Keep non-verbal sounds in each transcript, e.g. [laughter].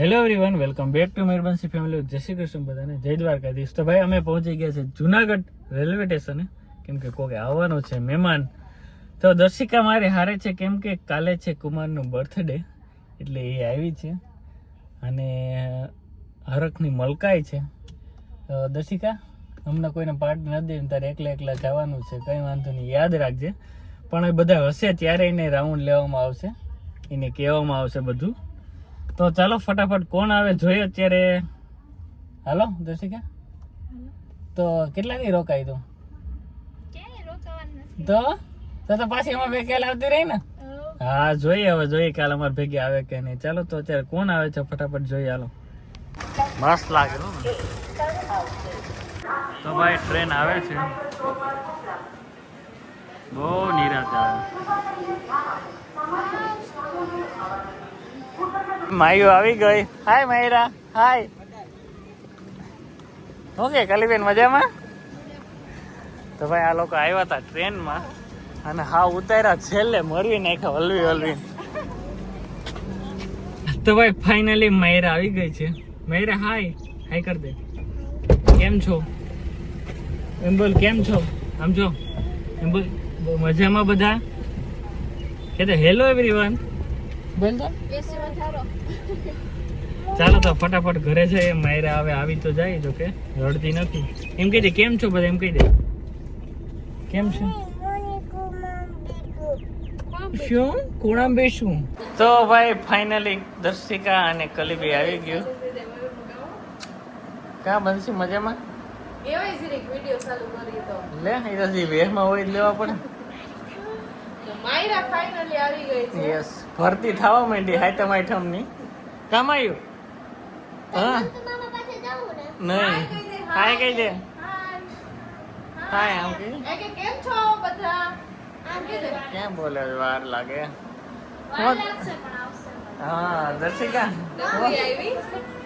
Hello everyone welcome back to મેરબન્સી family જય શ્રી કૃષ્ણ બધાને. જય દ્વારકાધીશ. તો ભાઈ, અમે પહોંચી ગયા છે જુનાગઢ રેલવે સ્ટેશને કેમ કે કોકે આવવાનું છે મહેમાન. તો દર્શિકા મારી હારે છે, કેમ કે કાલે છે કુમારનું બર્થડે એટલે એ આવી છે. અને હરખની મલકાઈ છે. દર્શિકા હમણાં કોઈને પાર્ટ ન દે તારે એકલા એકલા જવાનું છે, કંઈ વાંધો નહીં, યાદ રાખજે. પણ એ બધા હશે ત્યારે એને રાઉન્ડ લેવામાં આવશે. એને કહેવામાં આવશે બધું. તો ચાલો ફટાફટ કોણ આવે જોઈએ અત્યારે? હાલો દર્શિકા? તો કેટલા દી રોકાય તું તો? તો તો પાછી અમારે ભેગી આવતી રહી ને? હા જોઈએ હવે જોઈએ કાલે અમારે ભેગી આવે કે નહીં. ચાલો તો અત્યારે કોણ આવે છે? ફટાફટ જોઈએ હાલો. મસ્ત લાગે તો ભાઈ ટ્રેન આવે છે. બહુ નિરાશ આવે. માયુ આવી ગઈ. હાય માયરા, હાય. ઓકે કલીબેન મજામાં? તો ભાઈ આ લોકો આવ્યા હતા ટ્રેનમાં અને હા ઉતાર્યા, છેલ્લે મરવી નાખ્યા, હલવી હલવી. તો ભાઈ ફાઇનલી માયરા આવી ગઈ છે. મયરા, હાય. હાય કર દે. કેમ છો? એમ બોલ, કેમ છો? આમ જો. એમ બોલ, મજામાં બધા? કે હેલો એવરીવન ચાલો તો ફટાફટ ઘરે છે માયરા હવે આવી તો જાય જો કે રડતી નથી. એમ કહી દે કેમ છો બધા? એમ કહી દે. કેમ છે? શું? કોણામ બેસું? તો ભાઈ ફાઇનલી દર્શિકા અને કલીબી આવી ગયું. કા બનશી મજામાં? એવાય જરીક વીડિયો ચાલુ કરી તો. લે એ તો જે વેરમાં હોય જ લેવા પડે. માયરા ફાઇનલી આવી ગઈ છે. યસ ભરતી થવા માંડી હાઈટમ આઈટમની. કામ આવ્યું હા. નહીં હાય કહી દે. હાય આમ કે કેમ છો બધા. ક્યાં બોલે વાર લાગે. હા દર્શિકા.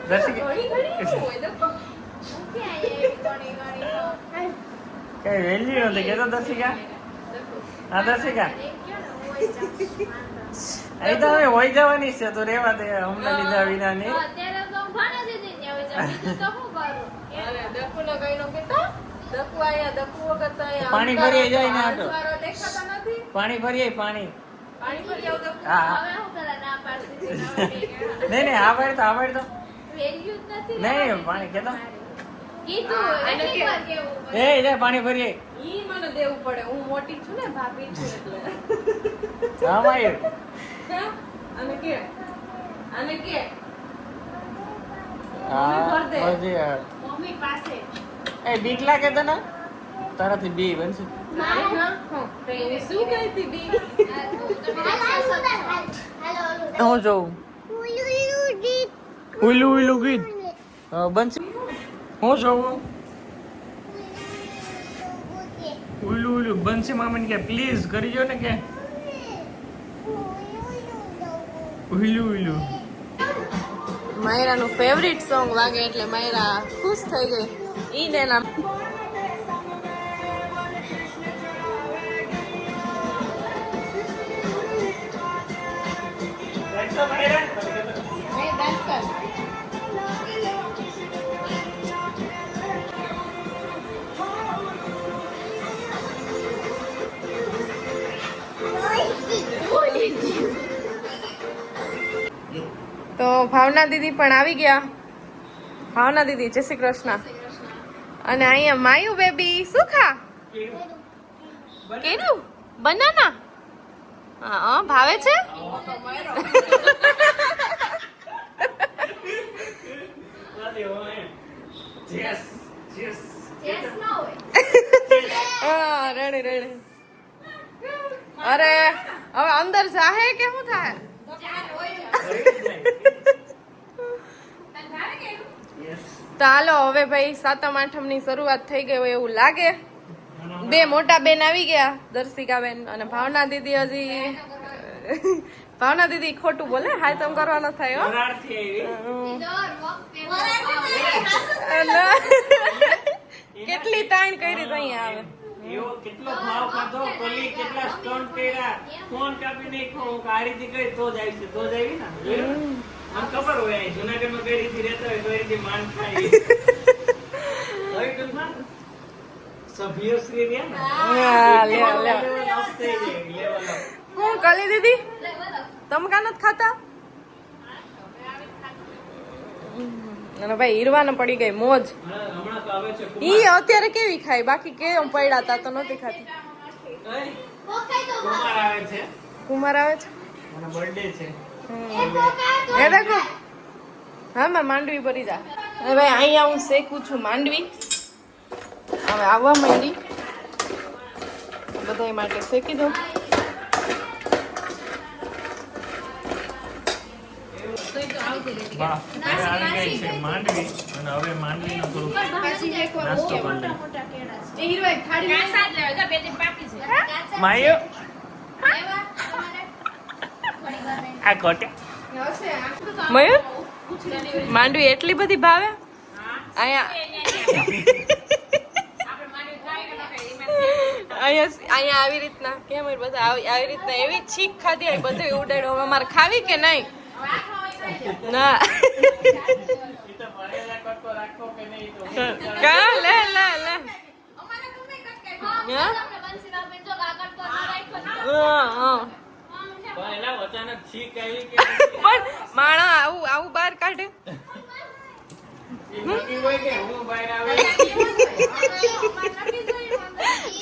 દર્શિકા? કઈ વહેલી નથી કેતો દર્શિકા? હા દર્શિકા. એ હોય તો હવે હોય જવાની છે તો રેવા દે અમને લીધા વિના નહીં અત્યારે તો ભાણા દીધી ને હવે જવાની તો શું કરું? અરે દકુનો કઈ નો કીધો? દકુ આયા, દકુ વખત આયા. પાણી ભરી જાય ને તો આટો. દેખાતો નથી. પાણી ભરીએ પાણી. પાણી ભરી આવ દકુ. હવે હું કરે ના પાડી. દીધી નહીં નહીં આવડ તો આવડ તો. વેલ્યુ જ નથી નહીં પાણી કેતો. પાણી ભરીએ. ઈ મને દેવું પડે. હું મોટી છું ને ભાભી છું એટલે. હા માયું અને કે? અને કે. મમ્મી પાસે. એ બીક લાગે તને? તારાથી બી બનશે. હા, જોઉં? ઉલું ઉલું ગીત. બનશે. હું જોઉં? ઉલું ઉલું બંસી મામન કે પ્લીઝ કરી જો ને કે. ઉલું ઉલું માયરાનું ફેવરિટ સોંગ વાગે એટલે માયરા ખુશ થઈ ગઈ ઈ ને ભાવના દીદી પણ આવી ગયા. ભાવના દીદી જય શ્રી કૃષ્ણ. અને અહીંયા માયુ બેબી શું ખા? કેરું બનાના? હા ભાવે છે? Ready ready. અરે હવે અંદર જાહે કે શું થાય ચાર હોય છે. તને ભાવે કે? તો હાલો હવે ભાઈ સાતમ આઠમની શરૂઆત થઈ ગઈ હોય એવું લાગે. બે મોટા બેન આવી ગયા દર્શિકા બેન અને ભાવના દીદી હજી. ભાવના દીદી ખોટું બોલે હાય તમ કરવાનો થાય. કેટલી તાણ કરી તો અહીંયા આવે. એવો કેટલો ભાવ ખાધો કોલી કેટલા સ્ટોન કર્યા. ફોન કાપી નહીં હું કે આ રીતે તો જાય છે તો જાય ને? મને ખબર હોય જુનાગઢમાં કઈ રીતે રહેતા હોય કઈ રીતે માંડ ખાય. [laughs] હવે ટૂંકમાં સભ્ય શ્રી રહ્યા ને. હા, લે, લે. હું કલી દીદી? તમે કા નથી ખાતા? અને ભાઈ હીરવાને પડી ગઈ મોજ. હમણાં હમણાં તો આવે છે કુમાર. ઈ અત્યારે કેવી ખાય? બાકી કેમ પડ્યા હતા તો નથી ખાતી. કઈ? પોકાય તો કુમાર આવે છે. કુમાર આવે છે? બર્થડે છે. એ દેખો. હા, માં, માંડવી ભરી જા ભાઈ અહીંયા હું શેકું છું માંડવી. હવે આવવા માંડી. બધા માટે શેકી દઉં. માંડવી અને હવે માંડવીનો થોડુંક નાસ્તો કરી માયો? આ કોટે મયુર માંડવી એટલી બધી ભાવે? અહીંયા અહીંયા અહીંયા આવી રીતના કેમ બધા આવી આવી રીતના એવી છીક ખાધી બધું ઉડાડ્યો હવે મારે ખાવી કે નહીં? ના. કા? લે લે લે. હા? હા, હા. પણ માણા આવું આવું બહાર કાઢે.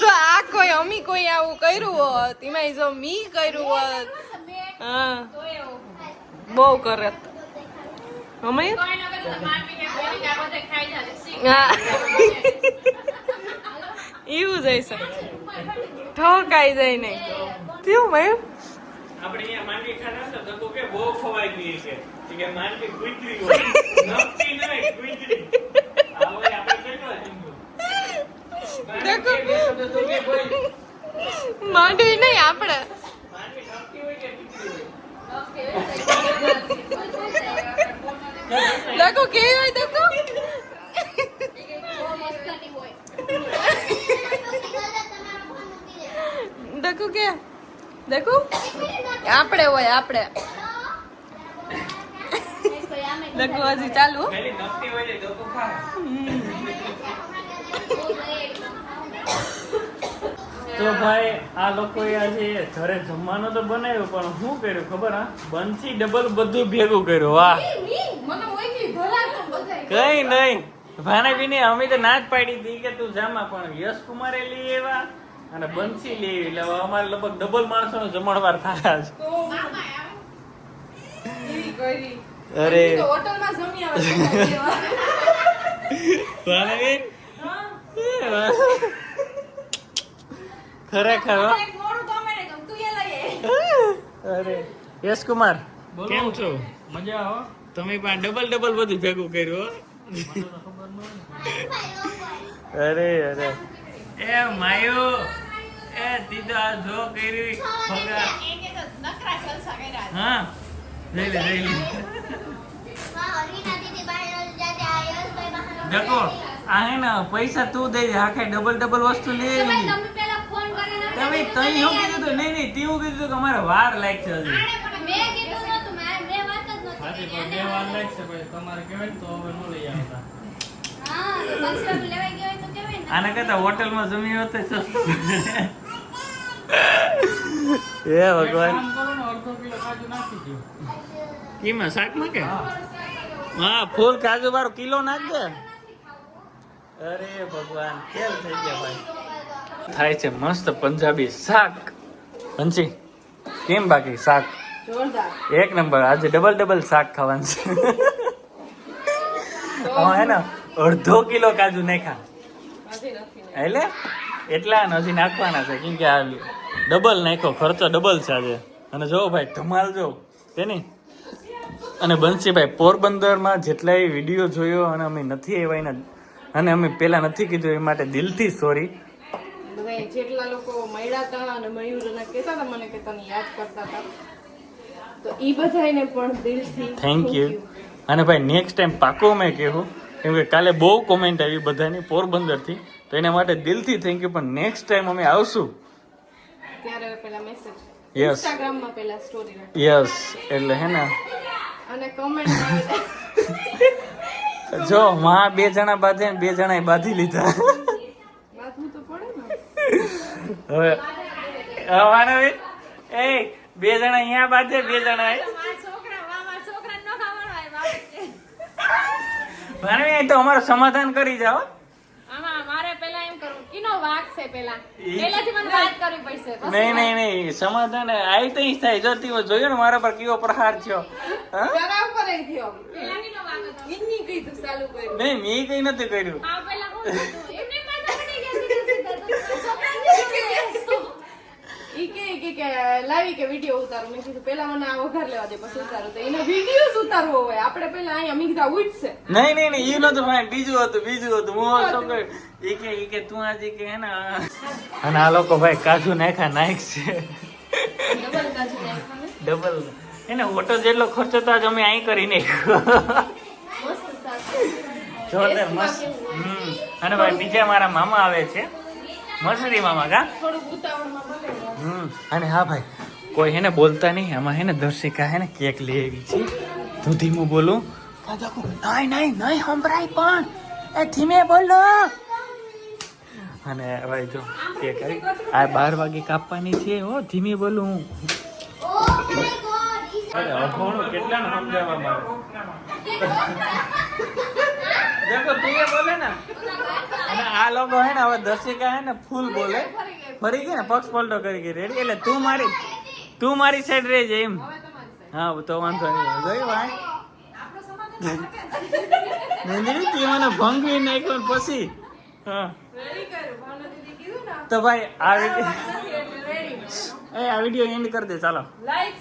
તો આ કોઈ અમી કોઈ આવું કર્યું હોત એમાં જો મી કર્યું હોત હા. બહુ કરત. અમે? હા. એવું જ હશે. ઠોકાઈ જાય નહીં. થયું મયું આપણે અહીંયા માંડવી ખાતા હતા તો કે બહુ ખવાઈ ગઈ છે. કે માંડવી ગુજરી હોય નકટી નહીં ગુજરી. આ આપણે કેટલો હિંગુ દેખો. બે શબ્દ તો કે માંડવી નહીં આપણે. માંડવી નકટી હોય કે ગુજરી દેખો કેવી હોય દેખો? દેખો કે દેખો? આપણે હોય, આપણે. દેખો, હજી ચાલુ. તો ભાઈ, આ લોકોએ આજે ઘરે જમવાનું તો બનાવ્યો, પણ શું કર્યું ખબર, હા? બંસી ડબલ બધું ભેગું કર્યું, વાહ. કઈ નહીં. ભાને બીને અમે તો ના જ પાડી હતી કે તું જામા પણ યશ કુમારે લઈ આવ્યા અને બંસી લે એટલે હવે અમારે લગભગ ડબલ માણસો નો જમણવાર થાય છે. અરે. આવે? ખરેખર. અરે. યશ કુમાર. કેમ છો? મજા હો. તમે પણ ડબલ ડબલ બધું ભેગું કર્યું અરે અરે. એ માયો એ દીદો આ જો કર્યું કર્યા હા લઈ લે લઈ લે. દેખો આ હે ને પૈસા તું દઈ દે આખે ડબલ ડબલ વસ્તુ લઈ આવી તમે તઈ હું કીધું તો? નહીં નહીં તી હું કીધું તું કે અમારે વાર લાગશે હજી. તમારે કહેવાય તો હવે ન લઈ આવતા. આને કરતા હોટલમાં જમી હોત તો સસ્તું હે ભગવાન. કીમાં શાકમાં કે? હા. ફૂલ કાજુ બાર કિલો નાખ દે. અરે ભગવાન કેમ થઈ ગયા ભાઈ? થાય છે મસ્ત પંજાબી શાક. પંચી કેમ બાકી શાક? એક નંબર આજે ડબલ ડબલ શાક ખાવાનું છે. હા હે ને અડધો કિલો કાજુ નાખ્યા. એટલે? એટલા નથી નાખવાના છે કેમ કે આ ડબલ નાખ્યો ખર્ચો ડબલ છે આજે. અને જો ભાઈ ધમાલ જો. તેની અને બંસીભાઈ પોરબંદરમાં જેટલાય વીડિયો જોયો અને અમે નથી આવ્યા એના અને અમે પેલા નથી કીધું એ માટે દિલથી સોરી જેટલા લોકો મળ્યા હતા અને મયુરને કહેતા હતા મને કે તને યાદ કરતા હતા તો ઈ બધાને પણ દિલથી થેન્ક યુ અને ભાઈ નેક્સ્ટ ટાઈમ પાકો મેં કહેવું કેમ કે કાલે બહુ કોમેન્ટ આવી બધાની પોરબંદરથી. તો એના માટે દિલથી થેન્ક યુ પણ નેક્સ્ટ ટાઈમ અમે આવશું. ત્યારે પેલા મેસેજ યસ ઇન્સ્ટાગ્રામમાં પેલા સ્ટોરી યસ એટલે હે ને. અને કોમેન્ટ [laughs] જો માં બે જણા બાંધે ને બે જણાએ બાંધી લીધા. બાથવું તો પડે ને. હવે આવવાનો એ એ બે જણા અહીંયા બાંધે બે જણા અહીં. ભાણવી અહીં તો અમારું સમાધાન કરી જાઓ. નહીં નહીં નહીં સમાધાન આઈ તો થાય. જો તીવો જોયો ને મારા પર કેવો પ્રહાર થયો? હા? ઘણા ઉપર ય થયો. પેલા કિનો વાક હતો? ઇન્ની કીધું ચાલુ કર્યું. નહીં મેં કઈ નથી કર્યું હા પેલા હું હતું. એમને માથા પડી ગયા સીધા સીધા તો છોકરાને કીધું. ઈ કે લાવી કે વીડિયો ઉતારો. મેં કીધું પેલા મને આ વઘાર લેવા દે પછી ઉતારું. તો એને વીડિયો ઉતારવો હોય. આપણે પેલા અહીંયા મેં કીધું આ ઉઠશે. નહીં નહીં નહીં ઈ નતું ભાઈ બીજું હતું બીજું હતું. હું શું કહ્યું ઈ કે ઈ કે તું આજે કે હે ને આ- અને આ લોકો ભાઈ કાજુ નાખ્યા નાખ છે ડબલ કાજુ નાખવાનું. ડબલ. એને ઓટો જેટલો ખર્ચો તો આજ અમે અહીં કરી નાખ્યો. મસ્ત જોરદાર મસ્ત. હમ. અને ભાઈ બીજા મારા મામા આવે છે. મસરી મામા કા હમ અને હા ભાઈ કોઈ હેને બોલતા નહીં એમાં હે ને દર્શિકા હે ને કેક લઈ આવી છે. તું ધીમું બોલું. નહીં નહીં નહીં સંભળાય પણ. એ ધીમે બોલો. અને ભાઈ જો કેક આવી. આ બાર વાગે કાપવાની છે હો ધીમે બોલું હું. અરે અભોણું કેટલાને સમજાવવા દેખો તું [laughs] બોલે ને. આ લોકો હે ને હવે દર્શિકા હે ને ફૂલ બોલે. ફરી ગઈ. ને? પક્ષ પલટો કરી ગઈ. રેડી એટલે તું મારી તું મારી સાઈડ રહેજે એમ. હા તો વાંધો નહીં. જોઈ ભાઈ. નંદિની તી મને ભંગવી નાખ્યો પછી. હા. તો ભાઈ આ વીડિયો એ આ વીડિયો એન્ડ કરી દે ચાલો. લાઈક